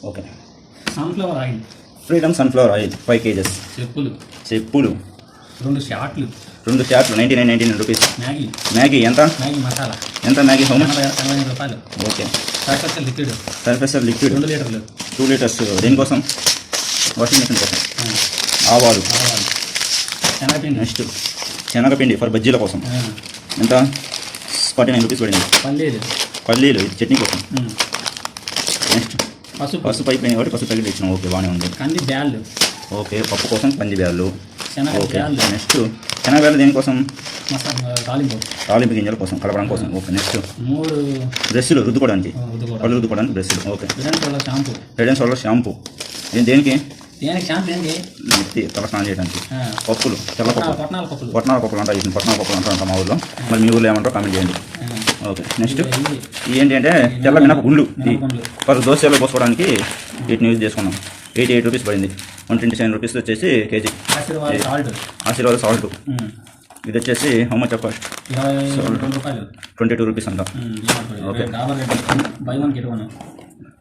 Sunflower oil freedom sunflower oil five kgs చెప్పులు. చెప్పులు. రెండు షార్ట్లు రెండు షార్ట్లు ninety nine ninety nine rupees Maggi Maggi ఎంత? మ్యాగీ మసాలా ఎంత మ్యాగీ హౌ మచ్ ఎనభై రూపాయలు. ఓకే. సర్ఫెక్సల్ లిక్విడ్ సర్ఫెసర్ లిక్విడ్ రెండు లీటర్లు. టూ లీటర్స్ దేనికోసం? వాషింగ్ మెషిన్ కోసం. ఆవాలు. శనగపిండి. నెక్స్ట్ శనగపిండి ఫర్ బజ్జీల కోసం. ఎంత? ఫార్టీ నైన్ రూపీస్ పడింది. పల్లీలు. పల్లీలు ఇది చట్నీ కోసం. నెక్స్ట్ పసుపు పసుపు అయిపోయింది కాబట్టి పసుపు ప్యాకెట్ ఇచ్చినాం ఓకే బాగానే ఉంది. కంది బ్యాళ్ళు. ఓకే పప్పు కోసం పంది బ్యాళ్ళు. శనగ ఓకే బ్యాళ్ళు. నెక్స్ట్ శనగబ్యాళ్ళు దేనికోసం? మసాలా తాలింపు. తాలింపు గింజల కోసం కలపడం కోసం. ఓకే నెక్స్ట్ మూడు బ్రష్లు రుద్దుకోవడానికి. పళ్ళు రుద్దుకోవడానికి బ్రష్లు. Okay. Shampoo and shoulder shampoo దేనికి? నెత్తి తల స్నానం చేయడానికి. పప్పులు తెల్ల పప్పులు. పట్నాల పప్పులు. పట్నాల పప్పులు అంటారు పట్నాల పప్పులు అంటారు మా ఊళ్ళో మరి మీ ఊళ్ళో ఏమంటారో కామెంట్ చేయండి. ఓకే నెక్స్ట్ ఇవి అంటే తెల్ల మినప గుండ్లు. ఫర్ దోశలో పోసుకోవడానికి వీటిని యూజ్ చేసుకున్నాం. ఎయిటీ ఎయిట్ రూపీస్ పడింది. వన్ ట్వంటీ సెవెన్ రూపీస్ వచ్చేసి KG. Aashirvaad salt. Aashirvaad salt. Um, ఇది వచ్చేసి how much twenty two rupees ఇరవై Dabur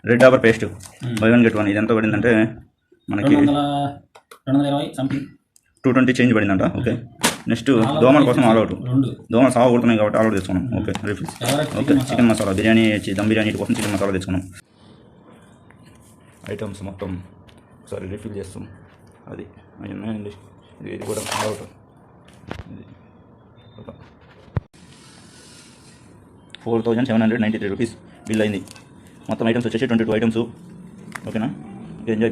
red Dabur paste buy one get one ఇది ఎంత పడిందంటే మనకి టూ ట్వంటీ చేంజ్ పడిందంట. ఓకే. నెక్స్ట్ దోమల కోసం ఆల్ అవుట్ రెండు. దోమలు సాగు కొడుతున్నాయి కాబట్టి ఆల్ అవుట్ తెచ్చుకున్నాం okay refills okay chicken masala. Biryani dum biryani కోసం చికెన్ మసాలా తెచ్చుకున్నాం. ఐటమ్స్ మొత్తం ఒకసారి రిఫిల్ చేస్తాం. అది అవి ఉన్నాయండి. ఇది కూడా ఆల్ అవుట్ ఇది four thousand seven hundred ninety three rupees bill అయింది. మొత్తం ఐటమ్స్ వచ్చేసి ట్వంటీ టూ ఐటమ్స్ ఓకేనా ఎంజాయ్